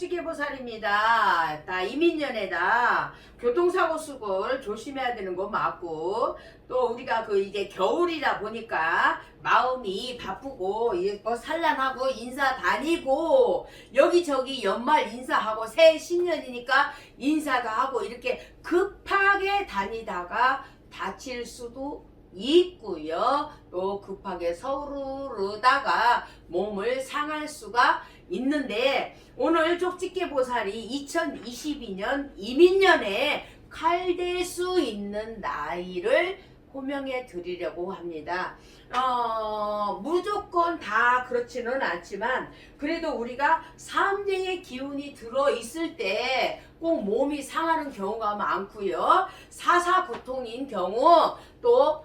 쪽지게보살입니다. 나 이민년에다 교통사고 수고를 조심해야 되는 거 맞고 또 우리가 그 이제 겨울이다 보니까 마음이 바쁘고 이거 산란하고 인사 다니고 여기저기 연말 인사하고 새 신년이니까 인사도 하고 이렇게 급하게 다니다가 다칠 수도 있고요. 또 급하게 서두르다가 몸을 상할 수가 있는데 오늘 쪽집게 보살이 2022년 이민년에 칼될 수 있는 나이를 호명해 드리려고 합니다. 어, 무조건 다 그렇지는 않지만 그래도 우리가 삼재의 기운이 들어 있을 때 꼭 몸이 상하는 경우가 많고요. 사사고통인 경우 또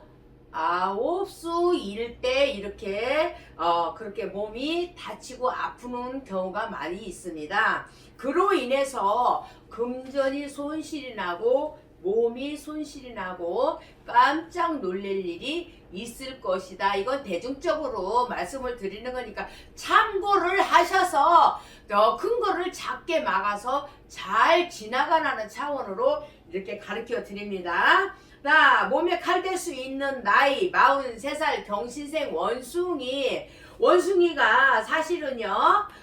아홉 수일 때 이렇게 어 그렇게 몸이 다치고 아프는 경우가 많이 있습니다. 그로 인해서 금전이 손실이 나고 몸이 손실이 나고 깜짝 놀랄 일이 있을 것이다. 이건 대중적으로 말씀을 드리는 거니까 참고를 하셔서 더큰 거를 작게 막아서 잘 지나가라는 차원으로 이렇게 가르쳐 드립니다. 자, 몸에 칼 될 수 있는 나이 43살 경신생 원숭이. 원숭이가 사실은요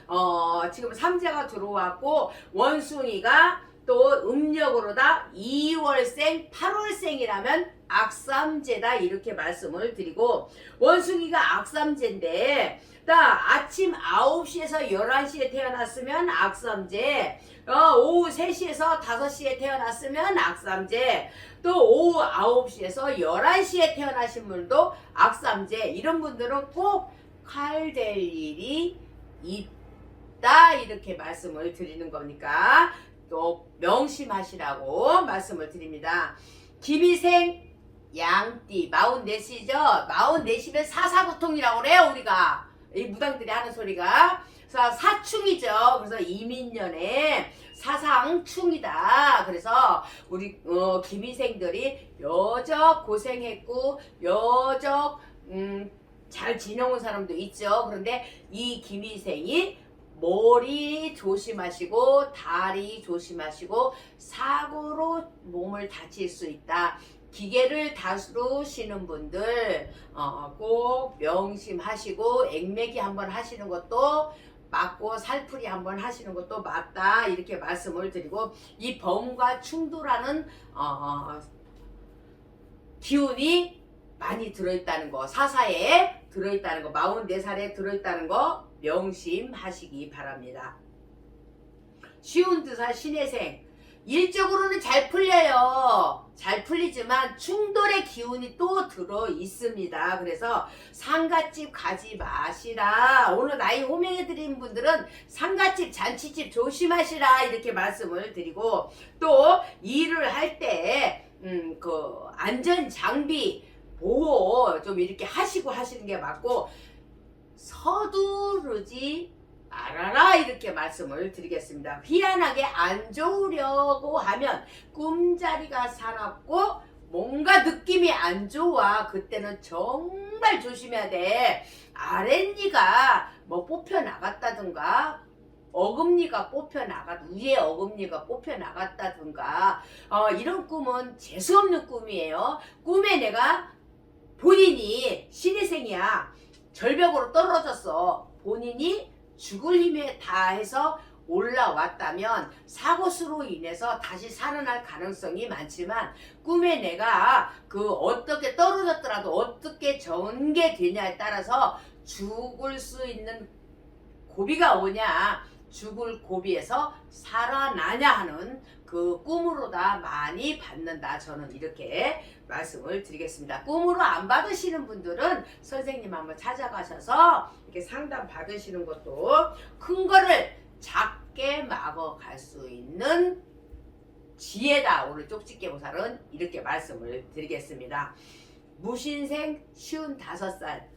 어, 지금 삼재가 들어왔고 원숭이가 또 음력으로다 2월생 8월생이라면 악삼재다 이렇게 말씀을 드리고 원숭이가 악삼재인데 딱 아침 9시에서 11시에 태어났으면 악삼재 어, 오후 3시에서 5시에 태어났으면 악삼재 또 오후 9시에서 11시에 태어나신 분도 악삼재 이런 분들은 꼭 칼 될 일이 있다 이렇게 말씀을 드리는 거니까 또 명심하시라고 말씀을 드립니다. 김희생 양띠 44시죠. 44시면 사사구통이라고 그래요 우리가 이 무당들이 하는 소리가 그래서 사충이죠. 그래서 이민년에 사상충이다. 그래서 우리 어, 김희생들이 여적 고생했고 여적 음, 잘 지내온 사람도 있죠. 그런데 이 김희생이 머리 조심하시고 다리 조심하시고 사고로 몸을 다칠 수 있다. 기계를 다루시는 분들 어, 꼭 명심하시고 액매기 한번 하시는 것도 맞고 살풀이 한번 하시는 것도 맞다 이렇게 말씀을 드리고 이 범과 충돌하는 어, 기운이 많이 들어있다는 거 사사에 들어있다는 거 44살에 들어있다는 거 명심하시기 바랍니다. 쉬운 드사 신혜생 일적으로는 잘 풀려요. 잘 풀리지만 충돌의 기운이 또 들어 있습니다. 그래서 상가집 가지 마시라. 오늘 나이 호명해 드린 분들은 상가집, 잔치집 조심하시라. 이렇게 말씀을 드리고 또 일을 할 때, 음, 그, 안전 장비, 보호 좀 이렇게 하시고 하시는 게 맞고 서두르지 말아라 이렇게 말씀을 드리겠습니다. 희한하게 안 좋으려고 하면 꿈자리가 살았고 뭔가 느낌이 안 좋아 그때는 정말 조심해야 돼. RNG가 뭐 뽑혀 나갔다든가 어금니가 뽑혀 나갔 위에 어금니가 뽑혀 나갔다든가 어, 이런 꿈은 재수 없는 꿈이에요. 꿈에 내가 본인이 신의생이야 절벽으로 떨어졌어 본인이 죽을 힘에 다해서 올라왔다면 사고수로 인해서 다시 살아날 가능성이 많지만 꿈에 내가 그 어떻게 떨어졌더라도 어떻게 전개되냐에 따라서 죽을 수 있는 고비가 오냐 죽을 고비에서 살아나냐 하는 그 꿈으로다 많이 받는다. 저는 이렇게 말씀을 드리겠습니다. 꿈으로 안 받으시는 분들은 선생님 한번 찾아가셔서 이렇게 상담 받으시는 것도 큰 거를 작게 막어 갈수 있는 지혜다. 오늘 쪽집게 보살은 이렇게 말씀을 드리겠습니다. 무신생 쉬운 다섯 살.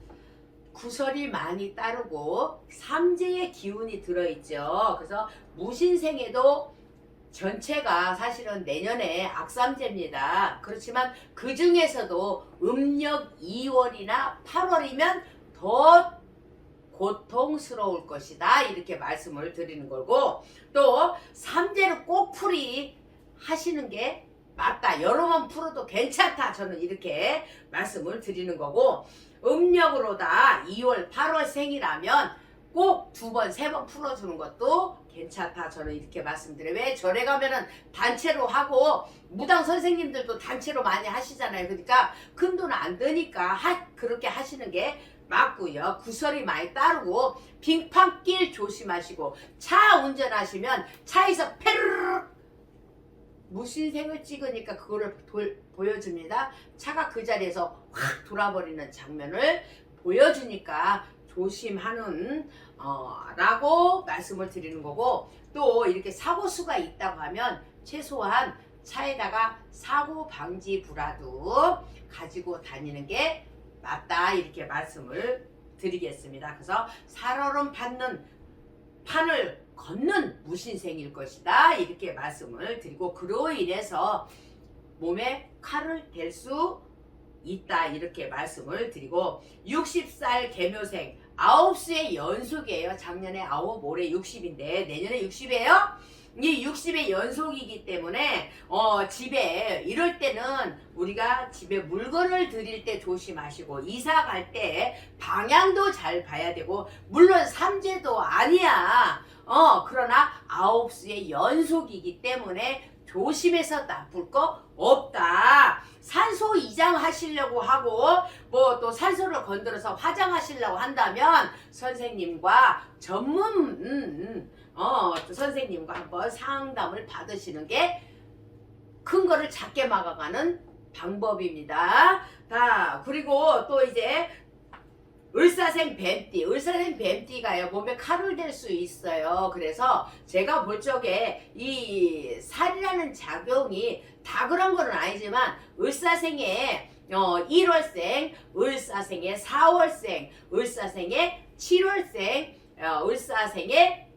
구설이 많이 따르고 삼재의 기운이 들어있죠. 그래서 무신생에도 전체가 사실은 내년에 악삼재입니다. 그렇지만 그 중에서도 음력 2월이나 8월이면 더 고통스러울 것이다. 이렇게 말씀을 드리는 거고 또 삼재를 꼭 풀이 하시는 게 맞다. 여러 번 풀어도 괜찮다. 저는 이렇게 말씀을 드리는 거고 음력으로 다 2월 8월 생이라면 꼭 두 번 세 번 풀어주는 것도 괜찮다 저는 이렇게 말씀드려요 왜 절에 가면은 단체로 하고 무당 선생님들도 단체로 많이 하시잖아요 그러니까 큰 돈 안 드니까 하, 그렇게 하시는 게 맞고요. 구설이 많이 따르고 빙판길 조심하시고 차 운전하시면 차에서 페르르 무신생을 찍으니까 그거를 돌- 보여줍니다. 차가 그 자리에서 확 돌아버리는 장면을 보여주니까 조심하는 어, 라고 말씀을 드리는 거고 또 이렇게 사고 수가 있다고 하면 최소한 차에다가 사고 방지 불화도 가지고 다니는 게 맞다 이렇게 말씀을 드리겠습니다. 그래서 살얼음 받는 판을 걷는 무신생일 것이다 이렇게 말씀을 드리고 그로 인해서 몸에 칼을 댈 수 있다 이렇게 말씀을 드리고 60살 개묘생 9수의 연속이에요. 작년에 9, 올해 60인데 내년에 60이에요. 이 60의 연속이기 때문에 어 집에 이럴 때는 우리가 집에 물건을 드릴 때 조심하시고 이사 갈 때 방향도 잘 봐야 되고 물론 삼재도 아니야 어 그러나 아홉 수의 연속이기 때문에 조심해서 나쁠 거 없다 산소 이장 하시려고 하고 뭐 또 산소를 건드려서 화장하시려고 한다면 선생님과 전문 음, 음, 어, 또 선생님과 한번 상담을 받으시는 게 큰 거를 작게 막아가는 방법입니다. 자, 그리고 또 이제 을사생 뱀띠, 을사생 뱀띠가요 몸에 칼을 댈 수 있어요. 그래서 제가 볼 적에 이 살이라는 작용이 다 그런 건 아니지만 을사생에 어, 1월생, 을사생의 4월생, 을사생의 7월생, 어, 을사생의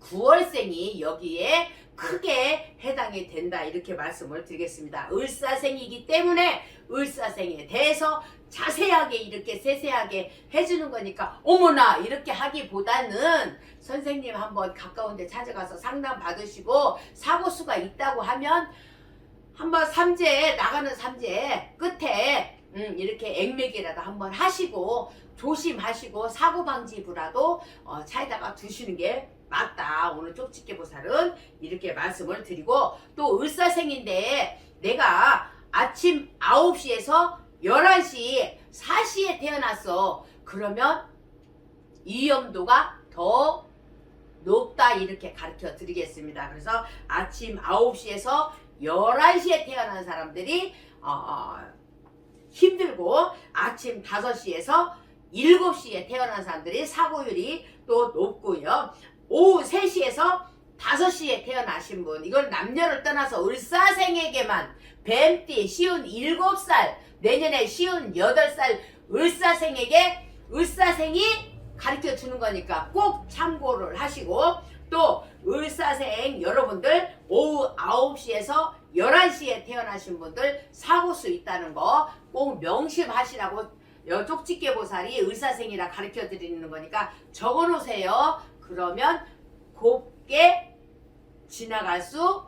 9월생이 여기에 크게 해당이 된다 이렇게 말씀을 드리겠습니다. 을사생이기 때문에 을사생에 대해서 자세하게 이렇게 세세하게 해주는 거니까 어머나 이렇게 하기보다는 선생님 한번 가까운 데 찾아가서 상담 받으시고 사고수가 있다고 하면 한번 삼재 나가는 삼재 끝에 음, 이렇게 액맥이라도 한번 하시고 조심하시고 사고 방지부라도 어, 차에다가 두시는 게 맞다. 오늘 쪽집게 보살은 이렇게 말씀을 드리고 또 을사생인데 내가 아침 9시에서 11시 4시에 태어났어. 그러면 위험도가 더 높다 이렇게 가르쳐 드리겠습니다. 그래서 아침 9시에서 11시에 태어난 사람들이 어, 어, 힘들고 아침 5시에서 7시에 태어난 사람들이 사고율이 또 높고요. 오후 3시에서 5시에 태어나신 분 이건 남녀를 떠나서 을사생에게만 뱀띠 쉬운 7살 내년에 쉬운 8살 을사생에게 을사생이 가르쳐 주는 거니까 꼭 참고를 하시고 또 을사생 여러분들 오후 9시에서 11시에 태어나신 분들 사고수 있다는 거 꼭 명심하시라고 여 쪽집게 보살이 을사생이라 가르쳐 드리는 거니까 적어 놓으세요. 그러면 곱게 지나갈 수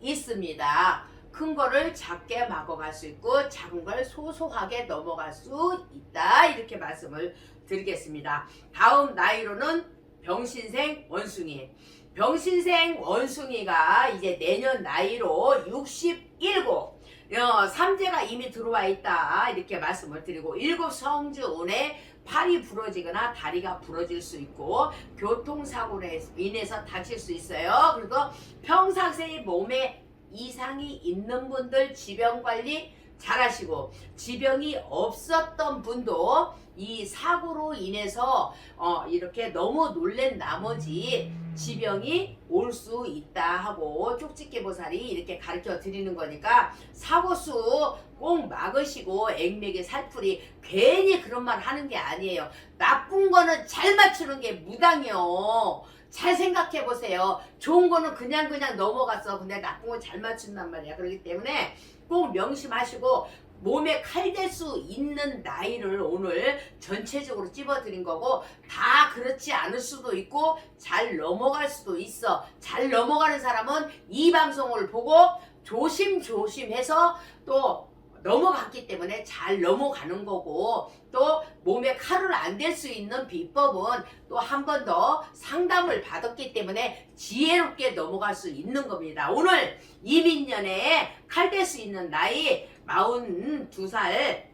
있습니다. 큰 거를 작게 막아갈 수 있고 작은 걸 소소하게 넘어갈 수 있다. 이렇게 말씀을 드리겠습니다. 다음 나이로는 병신생 원숭이. 병신생 원숭이가 이제 내년 나이로 67. 어, 삼재가 이미 들어와 있다. 이렇게 말씀을 드리고 일곱 성주 운에 팔이 부러지거나 다리가 부러질 수 있고 교통사고로 인해서 다칠 수 있어요. 그리고 평상시에 몸에 이상이 있는 분들 지병 관리 잘 하시고 지병이 없었던 분도 이 사고로 인해서 어 이렇게 너무 놀란 나머지 지병이 올 수 있다 하고 쪽집게 보살이 이렇게 가르쳐 드리는 거니까 사고수 꼭 막으시고 액맥의 살풀이 괜히 그런 말 하는 게 아니에요. 나쁜 거는 잘 맞추는 게 무당이요. 잘 생각해 보세요. 좋은 거는 그냥 그냥 넘어갔어. 근데 나쁜 거잘 맞춘단 말이야. 그렇기 때문에 꼭 명심하시고 몸에 칼댈수 있는 나이를 오늘 전체적으로 찝어드린 거고 다 그렇지 않을 수도 있고 잘 넘어갈 수도 있어. 잘 넘어가는 사람은 이 방송을 보고 조심조심해서 또 넘어갔기 때문에 잘 넘어가는 거고 또 몸에 칼을 안 댈 수 있는 비법은 또 한 번 더 상담을 받았기 때문에 지혜롭게 넘어갈 수 있는 겁니다. 오늘 이민년에 칼 댈 수 있는 나이 42살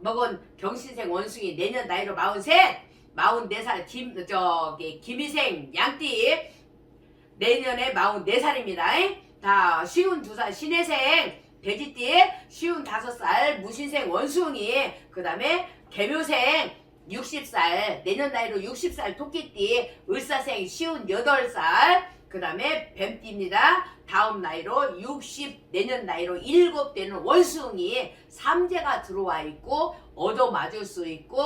먹은 경신생 원숭이 내년 나이로 43 44살 김 저기 김희생 양띠 내년에 44살입니다. 다 쉬운 두살 신혜생 돼지띠 쉬운 다섯 살 무신생 원숭이 그 다음에 개묘생 60살 내년 나이로 60살 토끼띠 을사생 쉬운 8살 그 다음에 뱀띠입니다. 다음 나이로 60 내년 나이로 7 되는 원숭이 삼재가 들어와 있고 얻어 맞을 수 있고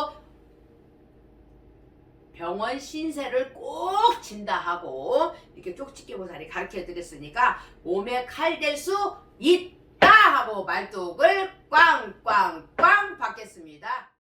병원 신세를 꼭 진다 하고 이렇게 쪽집게 보살이 가르쳐 드렸으니까 몸에 칼댈수 있다 하고 말뚝을 꽝꽝꽝 받겠습니다.